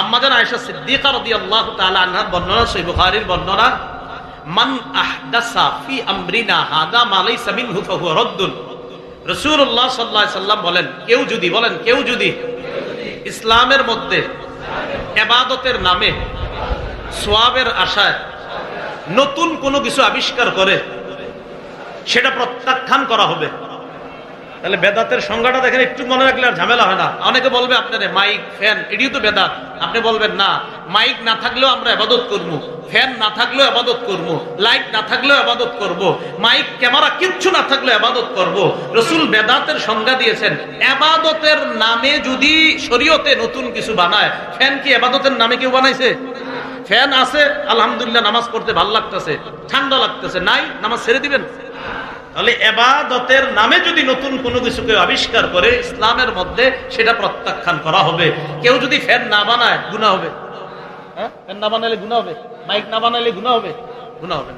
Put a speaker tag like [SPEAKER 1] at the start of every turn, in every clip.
[SPEAKER 1] আম্মাজান আয়েশা সিদ্দিকা রাদিয়াল্লাহু তাআলা আনহার বর্ণনা, সহিহ বুখারীর বর্ণনা, মান হাদা মা লাইসা সাল্লাম বলেন, কেউ যদি বলেন, কেউ যদি ইসলামের মধ্যে এবাদতের নামে সোয়াবের আশায় নতুন কোনো কিছু আবিষ্কার করে, সেটা প্রত্যাখ্যান করা হবে। তাহলে বেদাতের সংজ্ঞাটা দেখেন, একটু মনে রাখলে আর ঝামেলা হয় না। অনেকে বলবে আপনার, মাইক, ফ্যান, এটিও তো বেদাত। আপনি বলবেন, না, মাইক না থাকলেও আমরা আবাদত করব, ফ্যান না থাকলেও আবাদত করব, লাইট না থাকলেও আবাদত করব, মাইক, ক্যামেরা কিচ্ছু না থাকলেও আবাদত করব। রসুল বেদাতের সংজ্ঞা দিয়েছেন, আবাদতের নামে যদি শরীয়তে নতুন কিছু বানায়, ফ্যান কি আবাদতের নামে কেউ বানাইছে? ফ্যান আছে, আলহামদুলিল্লাহ, নামাজ পড়তে ভালো লাগতেছে, ঠান্ডা লাগতেছে, নাই, নামাজ ছেড়ে দিবেন? তাহলে এবাদতের নামে যদি নতুন কোনো কিছু কেউ আবিষ্কার করে ইসলামের মধ্যে সেটা প্রত্যাখ্যান করা হবে। কেউ যদি ফ্যান না বানায় গুণা হবে। হ্যাঁ? ফ্যান না বানালে গুণা হবে। মাইক না বানালে গুণা হবে। গুণা হবে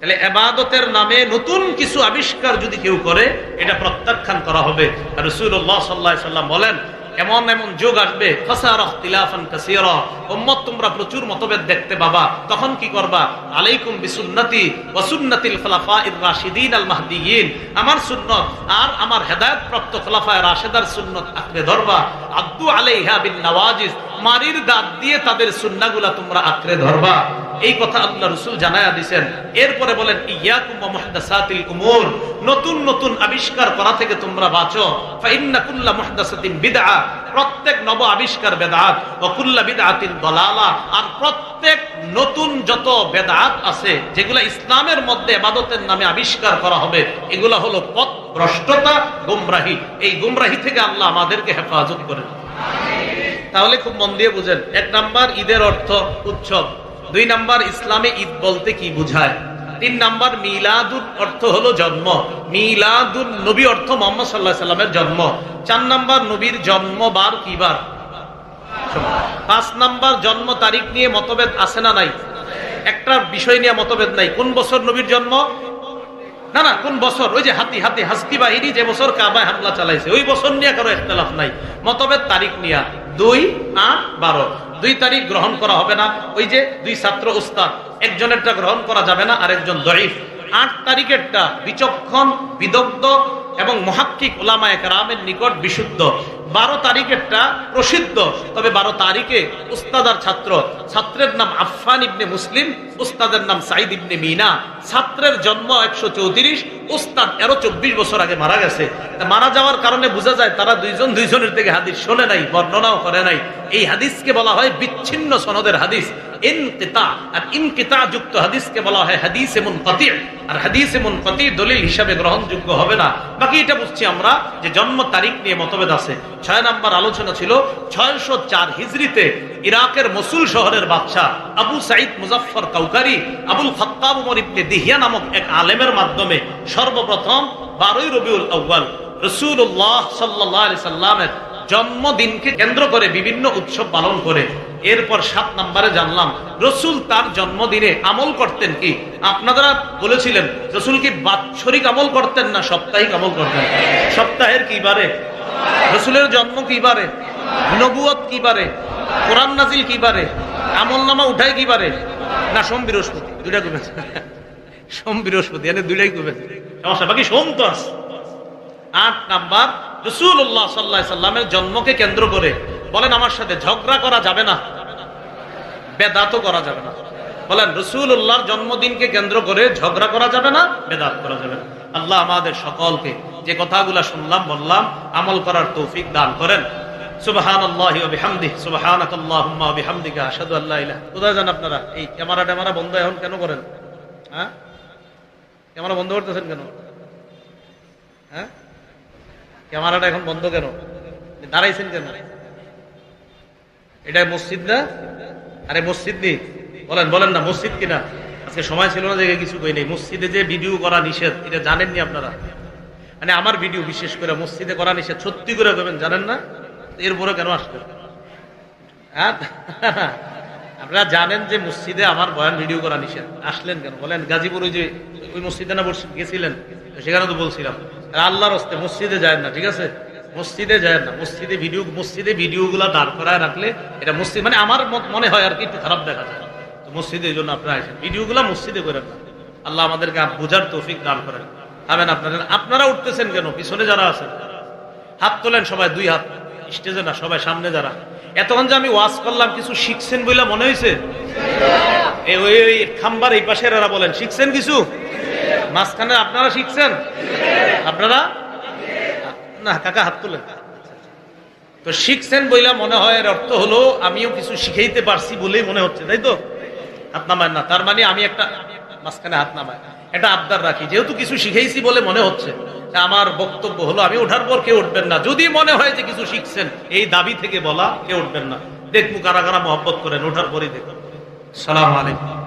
[SPEAKER 1] তাহলে এবাদতের নামে নতুন কিছু আবিষ্কার যদি কেউ করে, এটা প্রত্যাখ্যান করা হবে। রসুল্লাহ সাল্লাহ সাল্লাম বলেন এমন এমন যোগ আসবে। তোমরা প্রচুর মতভেদ দেখতে পাবা। তখন কি করবা? আলাইকুম বিসুন্নতি আমার সুন্নত আর আমার হেদায়েত প্রাপ্ত খলাফায়ে রাশেদার সুন্নত আঁকড়ে ধরবা। আব্দু আলাইহা বিন নওয়াজিজ। মারির দাঁত দিয়ে তাদের সুন্নাগুলা তোমরা আঁকড়ে ধরবা। এই কথা আল্লাহ রসুল জানায়া দিছেন। এরপরে বলেন, ইয়াকুম নতুন নতুন আবিষ্কার করা থেকে তোমরা বাঁচো। ফাইন্না কুল্লা বিদআ। প্রত্যেক নব আবিষ্কার বেদাত। ও কুল্লা বিদআতিন দলালা। আর প্রত্যেক নতুন যত বেদাত আছে, যেগুলা ইসলামের মধ্যে ইবাদতের নামে আবিষ্কার করা হবে, এগুলা হলো পথ ভ্রষ্টতা গুমরাহি। এই গুমরাহি থেকে আল্লাহ আমাদেরকে হেফাজত করেন। তাহলে খুব মন দিয়ে বুঝেন, এক নাম্বার ঈদের অর্থ উৎসব। দুই নাম্বার ইসলামে ঈদ বলতে কি বুঝায়? তিন নাম্বার মিলাদুল অর্থ হলো জন্ম। মিলাদুল নবী অর্থ মোহাম্মদ সাল্লাহ সাল্লামের জন্ম। চার নাম্বার নবীর জন্ম বার কি বার? পাঁচ নাম্বার জন্ম তারিখ নিয়ে মতভেদ আছে না নাই? একটা বিষয় নিয়ে মতভেদ নাই। কোন বছর নবীর জন্ম? না না, কোন বছর? ওই যে হাতি হাতি, হাসকি বাহিনী যে বছর কাবায় হামলা চালাইছে, ওই বছর নিয়ে কারও একতলাফ নাই। মতভেদ তারিখ নিয়া। দুই, আট, বারো। দুই তারিখ গ্রহণ করা হবে না। ওই যে দুই ছাত্র উস্তাদ, একজনেরটা গ্রহণ করা যাবে না, আরেকজন দরিফ আট তারিখেরটা বিচক্ষণ, বিদগ্ধ এবং মহাক্ষিক ওলামায় রামের নিকট বিশুদ্ধ। বারো তারিখেরটা প্রসিদ্ধ। তবে বারো তারিখে উস্তাদার ছাত্র, ছাত্রের নাম আফফান ইবনে মুসলিম উস্তাদের নাম সাইদ ইবনে মিনা। ছাত্রের জন্ম একশো চৌত্রিশ, উস্তাদ এরো চব্বিশ বছর আগে মারা গেছে। মারা যাওয়ার কারণে বোঝা যায় তারা দুইজন দুইজনের থেকে হাদিস শোনে নাই, বর্ণনাও করে নাই। এই হাদিসকে বলা হয় বিচ্ছিন্ন সনদের হাদিস। আর ইনকিতা যুক্ত হাদিসকে বলা হাদিস এমন কতি। আর হাদিস এমন কতি, দলিল হিসাবে গ্রহণযোগ্য হবে না। বাকি এটা বুঝছি আমরা যে জন্ম তারিখ নিয়ে মতভেদ আছে। ছয় নাম্বার আলোচনা ছিল, ছয়শো চার হিজড়িতে ইরাকের মসুল শহরের বাদশাহ আবু সাইদ মুজাফর কাউকারি, আবুল খত্তাব দিহিয়া নামক এক আলেমের মাধ্যমে সর্বপ্রথম বারোই রবিউল আউ্বাল রসুল্লাহ সাল্লাহ সাল্লামের জন্মদিনকে কেন্দ্র করে বিভিন্ন উৎসব পালন করে। এরপর সাত নম্বরে জানলাম, রসুল তার জন্মদিনে আমল করতেন কি? আপনারা বলেছিলেন, রসুল কি বাৎসরিক আমল করতেন না সাপ্তাহিক আমল করতেন? সপ্তাহের কি বারে? রসুলের জন্ম কি বারে? নবুয়ত কি বারে? কোরআন নাজিল কি বারে? আমল নামা উঠায় কি বারে? না, সোম বৃহস্পতি দুইটা কমে সোম বৃহস্পতি এনে দুইটাই কমে সমস্যা, বাকি সোম তো আছে। আট নাম্বার রসুল্লাহ সাল্লাহ সাল্লামের জন্মকে কেন্দ্র করে বলেন, আমার সাথে ঝগড়া করা যাবে না, বেদাতও করা যাবে না। বলেন রসুল্লাহর জন্মদিনকে কেন্দ্র করে ঝগড়া করা যাবে না, বেদাত করা যাবে না। আল্লাহ আমাদের সকলকে যে কথাগুলা শুনলাম, বললাম, আমল করার তৌফিক দান করেন। আপনারা? এই ক্যামেরা ট্যামেরা বন্ধ এখন কেন করেন? হ্যাঁ? ক্যামেরা বন্ধ করতেছেন কেন? হ্যাঁ? ক্যামেরাটা এখন বন্ধ কেন? দাঁড়াইছেন কেন? এটা মসজিদ না? আরে মসজিদ নেই। বলেন বলেন না, মসজিদ কিনা? আজকে সময় ছিল না যে কিছু কই নেই। মসজিদে যে ভিডিও করা নিষেধ, এটা জানেননি আপনারা? মানে আমার ভিডিও বিশেষ করে মসজিদে করা নিষেধ, সত্যি করে করবেন জানেন না? এরপরে কেন আসবেন হ্যাঁ? আপনারা জানেন যে মসজিদে আমার বয়ান ভিডিও করা নিষেধ। আসলেন কেন? বলেন, গাজীপুর ওই যে ওই মসজিদে না গেছিলেন? সেখানে তো বলছিলাম। আল্লাহর হস্তে মসজিদে যায় না, ঠিক আছে? মসজিদে যায় না। মসজিদে ভিডিও, মসজিদে ভিডিওগুলো দাঁড় করায় রাখলে এটা মসজিদ মানে আমার মনে হয় আর কি, একটু খারাপ দেখা যায়। তো মসজিদে এই জন্য আপনারা আসেন। ভিডিওগুলো মসজিদে করে না আল্লাহ আমাদেরকে বোঝার তৌফিক দান করেন। হবেন আপনাদের আপনারা উঠতেছেন কেন? পিছনে যারা আছেন। হাত তোলেন সবাই, দুই হাত। স্টেজে না, সবাই সামনে যারা। এতক্ষণ যে আমি ওয়াজ করলাম, কিছু শিখছেন বলে মনে হয়েছে খাম্বার এই পাশের এরা বলেন, শিখছেন কিছু? মাঝখানে আপনারা শিখছেন? আপনারা? না, কাকা হাত তোলেন। তো শিখছেন বইলা মনে হয়, এর অর্থ হলো আমিও কিছু শিখাইতে পারছি বলেই মনে হচ্ছে, তাই তো? হাত নামায় না, তার মানে আমি একটা মাঝখানে হাত নামায় এটা আবদার রাখি। যেহেতু কিছু শিখেইছি বলে মনে হচ্ছে, আমার বক্তব্য হলো, আমি ওঠার পর কেউ উঠবেন না। যদি মনে হয় যে কিছু শিখছেন, এই দাবি থেকে বলা, কেউ উঠবেন না। দেখব কারা কারা মহব্বত করেন, ওঠার পরই দেখুন সালাম আলাইকুম।